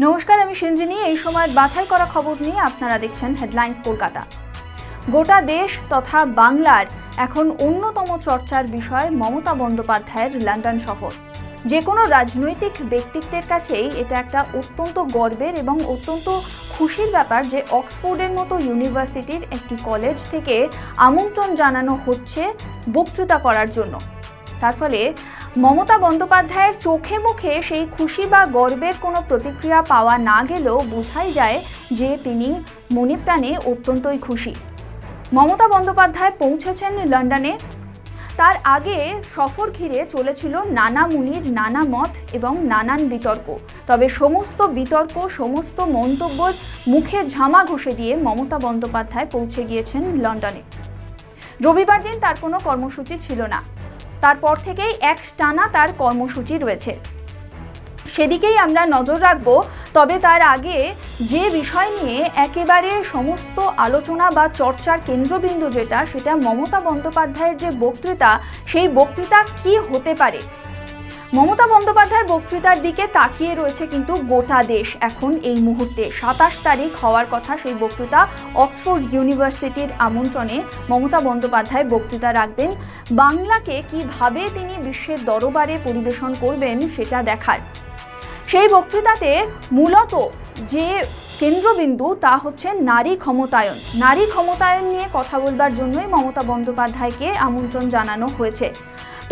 নমস্কার, আমি সঞ্জিনী এই সময়ের বাছাই করা খবর নিয়ে আপনারা দেখছেন হেডলাইন্স কলকাতা। গোটা দেশ তথা বাংলার এখন অন্যতম চর্চার বিষয় মমতা বন্দ্যোপাধ্যায়ের লন্ডন সফর। যে কোনো রাজনৈতিক ব্যক্তিত্বের কাছেই এটা একটা অত্যন্ত গর্বের এবং অত্যন্ত খুশির ব্যাপার যে অক্সফোর্ডের মতো ইউনিভার্সিটির একটি কলেজ থেকে আমন্ত্রণ জানানো হচ্ছে বক্তৃতা করার জন্য। তার ফলে মমতা বন্দ্যোপাধ্যায়ের চোখে মুখে সেই খুশি বা গর্বের কোনো প্রতিক্রিয়া পাওয়া না গেলেও বোঝাই যায় যে তিনি মনে প্রাণে অত্যন্তই খুশি। মমতা বন্দ্যোপাধ্যায় পৌঁছেছেন লন্ডনে। তার আগে সফর ঘিরে চলেছিল নানা মুনির, নানা মত এবং নানান বিতর্ক। তবে সমস্ত বিতর্ক, সমস্ত মন্তব্যর মুখে ঝামা ঘষে দিয়ে মমতা বন্দ্যোপাধ্যায় পৌঁছে গিয়েছেন লন্ডনে। রবিবার দিন তার কোনো কর্মসূচি ছিল না। তারপর থেকেই এক টানা তার কর্মসূচি রয়েছে। সেদিকেই আমরা নজর রাখব, তবে তার আগে যে বিষয় নিয়ে একেবারে সমস্ত আলোচনা বা চর্চার কেন্দ্রবিন্দু যেটা, সেটা মমতা বন্দ্যোপাধ্যায়ের যে বক্তৃতা, সেই বক্তৃতা কি হতে পারে? মমতা বন্দ্যোপাধ্যায় বক্তৃতার দিকে তাকিয়ে রয়েছে কিন্তু গোটা দেশ। এখন এই মুহূর্তে সাতাশ তারিখ হওয়ার কথা সেই বক্তৃতা অক্সফোর্ড ইউনিভার্সিটির আমন্ত্রণে মমতা বন্দ্যোপাধ্যায় বক্তৃতা রাখবেন। বাংলাকে কীভাবে তিনি বিশ্বের দরবারে পরিবেশন করবেন সেটা দেখার। সেই বক্তৃতাতে মূলত যে কেন্দ্রবিন্দু তা হচ্ছে নারী ক্ষমতায়ন। নারী ক্ষমতায়ন নিয়ে কথা বলবার জন্যই মমতা বন্দ্যোপাধ্যায়কে আমন্ত্রণ জানানো হয়েছে।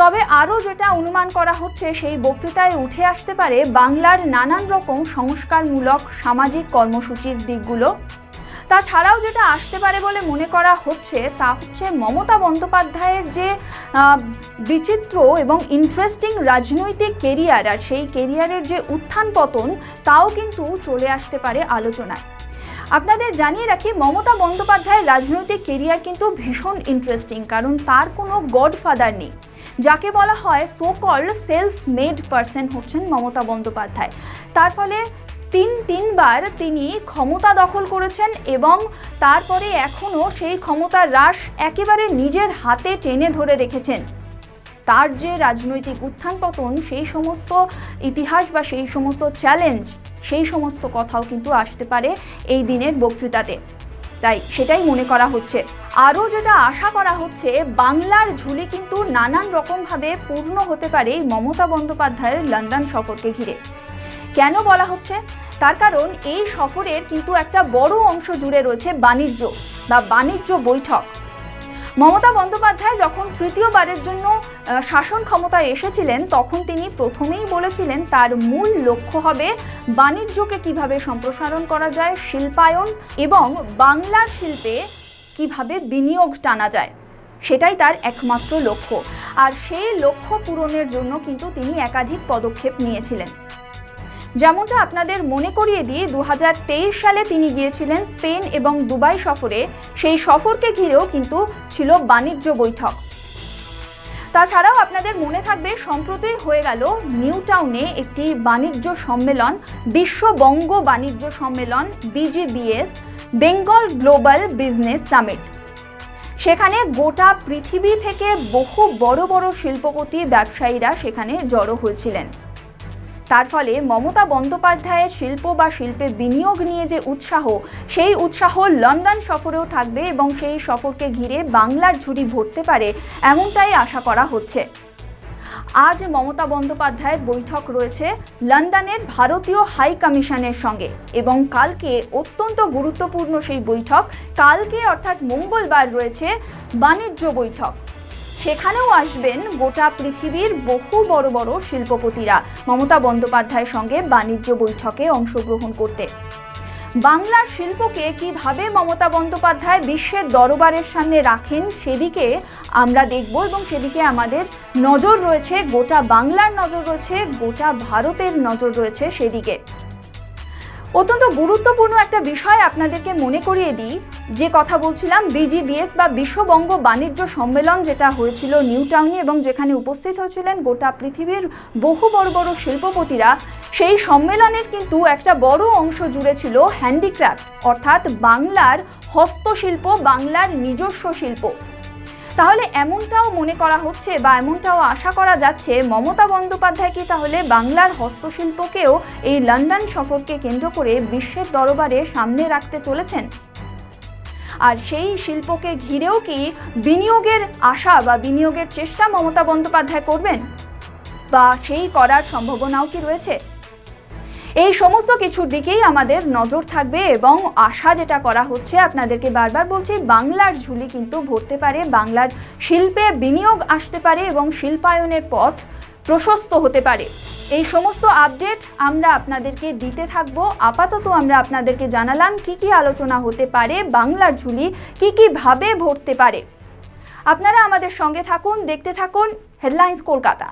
তবে আরও যেটা অনুমান করা হচ্ছে, সেই বক্তৃতায় উঠে আসতে পারে বাংলার নানান রকম সংস্কারমূলক সামাজিক কর্মসূচির দিকগুলো। তাছাড়াও যেটা আসতে পারে বলে মনে করা হচ্ছে, তা হচ্ছে মমতা বন্দ্যোপাধ্যায়ের যে বিচিত্র এবং ইন্টারেস্টিং রাজনৈতিক কেরিয়ার আর সেই কেরিয়ারের যে উত্থান পতন, তাও কিন্তু চলে আসতে পারে আলোচনায়। আপনাদের জানিয়ে রাখি, মমতা বন্দ্যোপাধ্যায়ের রাজনৈতিক কেরিয়ার কিন্তু ভীষণ ইন্টারেস্টিং কারণ তার কোনো গডফাদার নেই। যাকে বলা হয় so called self made person হচ্ছেন মমতা বন্দ্যোপাধ্যায়। তার ফলে তিন তিনবার তিনি ক্ষমতা দখল করেছেন এবং তারপরে এখনও সেই ক্ষমতার হ্রাস একেবারে নিজের হাতে টেনে ধরে রেখেছেন। তার যে রাজনৈতিক উত্থান পতন, সেই সমস্ত ইতিহাস বা সেই সমস্ত চ্যালেঞ্জ সেই সমস্ত কথাও কিন্তু আসতে পারে এই দিনের বক্তৃতাতে। তাই সেটাই মনে করা হচ্ছে। আরও যেটা আশা করা হচ্ছে, বাংলার ঝুলি কিন্তু নানান রকমভাবে পূর্ণ হতে পারে মমতা বন্দ্যোপাধ্যায়ের লন্ডন সফরকে ঘিরে। কেন বলা হচ্ছে? তার কারণ এই সফরের কিন্তু একটা বড় অংশ জুড়ে রয়েছে বাণিজ্য বা বাণিজ্য বৈঠক। মমতা বন্দ্যোপাধ্যায় যখন তৃতীয়বারের জন্য শাসন ক্ষমতায় এসেছিলেন, তখন তিনি প্রথমেই বলেছিলেন তার মূল লক্ষ্য হবে বাণিজ্যকে কীভাবে সম্প্রসারণ করা যায়, শিল্পায়ন এবং বাংলার শিল্পে কীভাবে বিনিয়োগ টানা যায়। সেটাই তার একমাত্র লক্ষ্য। আর সেই লক্ষ্য পূরণের জন্য কিন্তু তিনি একাধিক পদক্ষেপ নিয়েছিলেন। যেমনটা আপনাদের মনে করিয়ে দিয়ে দু হাজার তেইশ সালে তিনি গিয়েছিলেন স্পেন এবং দুবাই সফরে। সেই সফরকে ঘিরেও কিন্তু ছিল বাণিজ্য বৈঠক। তাছাড়াও আপনাদের মনে থাকবে, সম্প্রতি হয়ে গেল নিউ টাউনে একটি বাণিজ্য সম্মেলন বিশ্ববঙ্গ বাণিজ্য সম্মেলন, BGBS, Bengal Global Business Summit. সেখানে গোটা পৃথিবী থেকে বহু বড় বড় শিল্পপতি, ব্যবসায়ীরা সেখানে জড়ো হয়েছিলেন। তার ফলে মমতা বন্দ্যোপাধ্যায়ের শিল্প বা শিল্পে বিনিয়োগ নিয়ে যে উৎসাহ, সেই উৎসাহ লন্ডন সফরেও থাকবে এবং সেই সফরকে ঘিরে বাংলার ঝুড়ি ভরতে পারে এমনটাই আশা করা হচ্ছে। আজ মমতা বন্দ্যোপাধ্যায়ের বৈঠক রয়েছে লন্ডনের ভারতীয় হাই কমিশনের সঙ্গে এবং কালকে অত্যন্ত গুরুত্বপূর্ণ সেই বৈঠক, কালকে অর্থাৎ মঙ্গলবার রয়েছে বাণিজ্য বৈঠক। সেখানেও আসবেন গোটা পৃথিবীর বহু বড় বড় শিল্পপতিরা। মমতা বন্দ্যোপাধ্যায়ের সঙ্গে বাণিজ্য বৈঠকে অংশগ্রহণ করতে। বাংলার শিল্পকে কীভাবে মমতা বন্দ্যোপাধ্যায় বিশ্বের দরবারের সামনে রাখেন সেদিকে আমরা দেখব এবং সেদিকে আমাদের নজর রয়েছে, গোটা বাংলার নজর রয়েছে, গোটা ভারতের নজর রয়েছে সেদিকে। অত্যন্ত গুরুত্বপূর্ণ একটা বিষয় আপনাদেরকে মনে করিয়ে দিই। যে কথা বলছিলাম বিজিবিএস বা বিশ্ববঙ্গ বাণিজ্য সম্মেলন যেটা হয়েছিল নিউ টাউনে এবং যেখানে উপস্থিত হয়েছিলেন গোটা পৃথিবীর বহু বড় বড় শিল্পপতিরা, সেই সম্মেলনের কিন্তু একটা বড় অংশ জুড়ে ছিল হ্যান্ডিক্রাফট অর্থাৎ বাংলার হস্তশিল্প, বাংলার নিজস্ব শিল্প। তাহলে এমনটাও মনে করা হচ্ছে বা এমনটাও আশা করা যাচ্ছে, মমতা বন্দ্যোপাধ্যায় কি তাহলে বাংলার হস্তশিল্পকেও এই লন্ডন সফরকে কেন্দ্র করে বিশ্বের দরবারে সামনে রাখতে চলেছেন? আর সেই শিল্পকে ঘিরেও কি বিনিয়োগের আশা বা বিনিয়োগের চেষ্টা মমতা বন্দ্যোপাধ্যায় করবেন? বা সেই করার সম্ভাবনাও কি রয়েছে? এই সমস্ত কিছুর দিকেই আমাদের নজর থাকবে এবং আশা যেটা করা হচ্ছে, আপনাদেরকে বারবার বলছি, বাংলার ঝুলি কিন্তু ভরতে পারে, বাংলার শিল্পে বিনিয়োগ আসতে পারে এবং শিল্পায়নের পথ প্রশস্ত হতে পারে। এই সমস্ত আপডেট আমরা আপনাদেরকে দিতে থাকব। আপাতত আমরা আপনাদেরকে জানালাম কি কি আলোচনা হতে পারে, বাংলার ঝুলি কি কি ভাবে ভরতে পারে। আপনারা আমাদের সঙ্গে থাকুন, দেখতে থাকুন, হেডলাইন্স কলকাতা।